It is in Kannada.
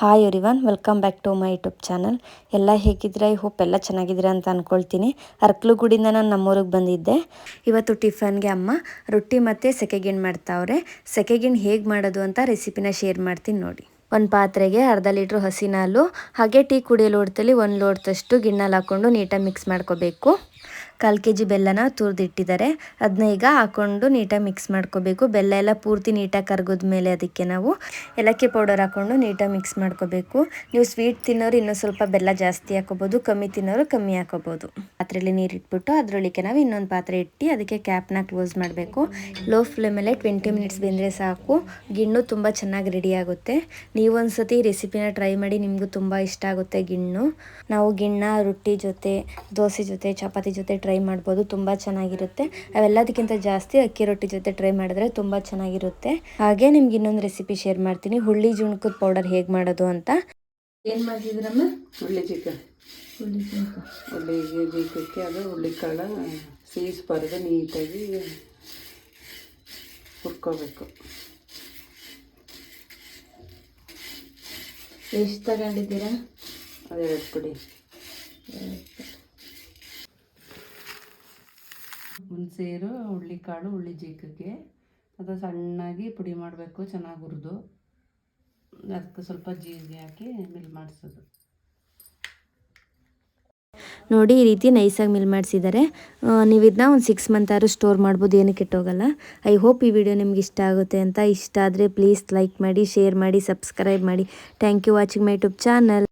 Hi everyone welcome back to my YouTube channel ಎಲ್ಲ ಹೇಗಿದ್ರೆ ಐ ಹೋಪ್ ಎಲ್ಲ ಚೆನ್ನಾಗಿದ್ದೀರಾ ಅಂತ ಅಂದ್ಕೊಳ್ತೀನಿ ಅರ್ಕಲುಗುಡಿಯಿಂದ ನಾನು ನಮ್ಮೂರಿಗೆ ಬಂದಿದ್ದೆ. ಇವತ್ತು ಟಿಫನ್ಗೆ ಅಮ್ಮ ರೊಟ್ಟಿ ಮತ್ತು ಸೆಕೆಗಿಣ್ ಮಾಡ್ತಾವ್ರೆ. ಸೆಕೆಗಿಣ್ಣು ಹೇಗೆ ಮಾಡೋದು ಅಂತ ರೆಸಿಪಿನ ಶೇರ್ ಮಾಡ್ತೀನಿ ನೋಡಿ. ಒಂದು ಪಾತ್ರೆಗೆ ಅರ್ಧ ಲೀಟ್ರ್ ಹಸಿನ ಹಾಲು, ಹಾಗೆ ಟೀ ಕುಡಿಯೋ ಲೋಟದಲ್ಲಿ ಒಂದು ಲೋಟದಷ್ಟು ಗಿಣ್ಣಲ್ಲಿ ಹಾಕ್ಕೊಂಡು ನೀಟಾಗಿ ಮಿಕ್ಸ್ ಮಾಡ್ಕೋಬೇಕು. ಕಾಲು ಕೆ ಜಿ ಬೆಲ್ಲನ ತುರಿದಿಟ್ಟಿದ್ದಾರೆ. ಅದನ್ನ ಈಗ ಹಾಕ್ಕೊಂಡು ನೀಟಾಗಿ ಮಿಕ್ಸ್ ಮಾಡ್ಕೋಬೇಕು. ಬೆಲ್ಲ ಎಲ್ಲ ಪೂರ್ತಿ ನೀಟಾಗಿ ಕರಗಿದ ಮೇಲೆ ಅದಕ್ಕೆ ನಾವು ಏಲಕ್ಕಿ ಪೌಡರ್ ಹಾಕ್ಕೊಂಡು ನೀಟಾಗಿ ಮಿಕ್ಸ್ ಮಾಡ್ಕೋಬೇಕು. ನೀವು ಸ್ವೀಟ್ ತಿನ್ನೋರು ಇನ್ನೂ ಸ್ವಲ್ಪ ಬೆಲ್ಲ ಜಾಸ್ತಿ ಹಾಕೋಬೋದು ಕಮ್ಮಿ ತಿನ್ನೋರು ಕಮ್ಮಿ ಹಾಕೋಬೋದು ಪಾತ್ರೆಯಲ್ಲಿ ನೀರು ಇಟ್ಬಿಟ್ಟು ಅದರೊಳಗೆ ನಾವು ಇನ್ನೊಂದು ಪಾತ್ರೆ ಇಟ್ಟು ಅದಕ್ಕೆ ಕ್ಯಾಪ್ನ ಕ್ಲೋಸ್ ಮಾಡಬೇಕು. ಲೋ ಫ್ಲೇಮಲ್ಲೇ ಟ್ವೆಂಟಿ ಮಿನಿಟ್ಸ್ ಬೆಂದರೆ ಸಾಕು. ಗಿಣ್ಣು ತುಂಬ ಚೆನ್ನಾಗಿ ರೆಡಿ ಆಗುತ್ತೆ. ನೀವೊಂದ್ಸತಿ ರೆಸಿಪಿನ ಟ್ರೈ ಮಾಡಿ ನಿಮಗೂ ತುಂಬ ಇಷ್ಟ ಆಗುತ್ತೆ ಗಿಣ್ಣು. ನಾವು ಗಿಣ್ಣ ರೊಟ್ಟಿ ಜೊತೆ ದೋಸೆ ಜೊತೆ ಚಪಾತಿ ಜೊತೆ ಟ್ರೈ ಮಾಡ್ಬೋದು ತುಂಬ ಚೆನ್ನಾಗಿರುತ್ತೆ. ಅವೆಲ್ಲದಕ್ಕಿಂತ ಜಾಸ್ತಿ ಅಕ್ಕಿ ರೊಟ್ಟಿ ಜೊತೆ ಟ್ರೈ ಮಾಡಿದ್ರೆ ತುಂಬ ಚೆನ್ನಾಗಿರುತ್ತೆ. ಹಾಗೆ ನಿಮ್ಗೆ ಇನ್ನೊಂದು ರೆಸಿಪಿ ಶೇರ್ ಮಾಡ್ತೀನಿ. ಹುಳ್ಳಿ ಜುಣ್ಕದ ಪೌಡರ್ ಹೇಗೆ ಮಾಡೋದು ಅಂತ. ಏನು ಮಾಡಿದ್ರಮ್ಮ ಹುಳ್ಳಿ ಚಿಕ್ಕ ಹುಳ್ಳಿ ಜೀಕಕ್ಕೆ ಅದು ಹುಳ್ಳಿ ಕಾಳ ಸೀಸ್ಬಾರ್ದು ನೀಟಾಗಿ ಹುರ್ಕೋಬೇಕು. ಎಷ್ಟು ತಗೊಂಡಿದ್ದೀರಾ? ಅದೆರಡು ಪುಡಿ. ಹುಣಸೇರು ಹುಳ್ಳಿಕಾಳು ಹುಳ್ಳಿ ಜೀಕಕ್ಕೆ. ಅದು ಸಣ್ಣಾಗಿ ಪುಡಿ ಮಾಡಬೇಕು, ಚೆನ್ನಾಗಿ ಹುರಿದು. ಅದಕ್ಕೆ ಸ್ವಲ್ಪ ಜೀರಿಗೆ ಹಾಕಿ ಮಿಲ್ ಮಾಡಿಸೋದು. ನೋಡಿ ಈ ರೀತಿ ನೈಸಾಗಿ ಮಿಲ್ ಮಾಡಿಸಿದ್ದಾರೆ. ನೀವು ಇದನ್ನ ಒಂದು ಸಿಕ್ಸ್ ಮಂತ್ ಆದರೂ ಸ್ಟೋರ್ ಮಾಡ್ಬೋದು ಏನು ಕೆಟ್ಟೋಗಲ್ಲ ಐ ಹೋಪ್ ಈ ವಿಡಿಯೋ ನಿಮ್ಗೆ ಇಷ್ಟ ಆಗುತ್ತೆ ಅಂತ. ಇಷ್ಟ ಆದರೆ ಪ್ಲೀಸ್ ಲೈಕ್ ಮಾಡಿ ಶೇರ್ ಮಾಡಿ ಸಬ್ಸ್ಕ್ರೈಬ್ ಮಾಡಿ. Thank you watching my YouTube channel